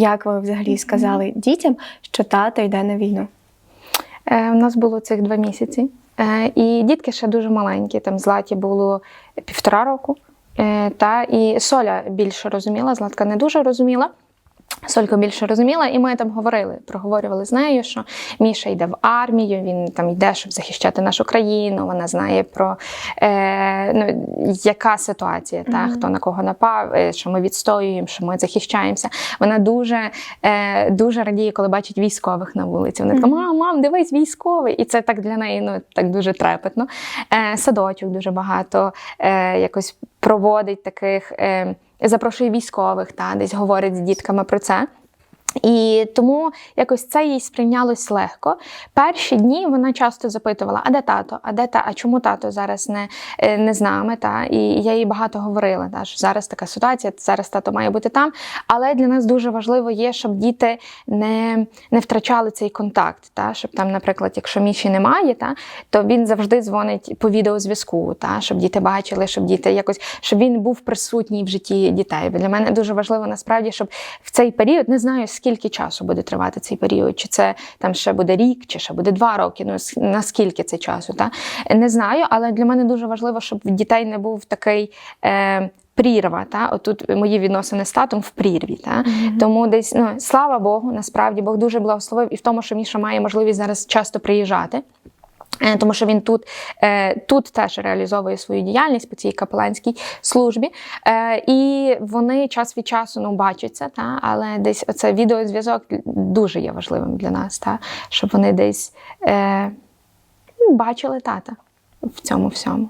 Як ви взагалі сказали дітям, що тато йде на війну? Е, У нас було цих два місяці. Е, І дітки ще дуже маленькі. Там Златі було півтора року. Е, Та і Соля більше розуміла, Златка не дуже розуміла. Солька більше розуміла, і ми там говорили, проговорювали з нею, що Міша йде в армію, він там йде, щоб захищати нашу країну. Вона знає про е, ну, яка ситуація, та, хто на кого напав, е, що ми відстоюємо, що ми захищаємося. Вона дуже, е, дуже радіє, коли бачить військових на вулиці. Вона така, мам, мам, дивись, військовий. І це так для неї ну, так дуже трепетно. Е, садочок дуже багато е, якось проводить таких. Е, запрошує військових, та десь говорить з дітками про це. І тому якось це їй сприйнялось легко. Перші дні вона часто запитувала: а де тато? А де та? А чому тато зараз не, е, не з нами? Та? І я їй багато говорила, та, що зараз така ситуація, зараз тато має бути там. Але для нас дуже важливо є, щоб діти не, не втрачали цей контакт. Та? Щоб там, наприклад, якщо Міші немає, та, то він завжди дзвонить по відеозв'язку, та? щоб діти бачили, щоб діти якось щоб він був присутній в житті дітей. Для мене дуже важливо насправді, щоб в цей період не знаю, скільки часу буде тривати цей період, чи це там ще буде рік, чи ще буде два роки. Ну наскільки це часу? Та? Не знаю, але для мене дуже важливо, щоб в дітей не був такий. Е, Прірва, та отут мої відносини з татом в прірві. Та? Тому десь ну слава Богу, насправді Бог дуже благословив і в тому, що Міша має можливість зараз часто приїжджати. Е, Тому що він тут, е, тут теж реалізовує свою діяльність по цій капеланській службі. Е, І вони час від часу ну, бачаться, та? але десь оце відеозв'язок дуже є важливим для нас, та? щоб вони десь е, ну, бачили тата в цьому всьому.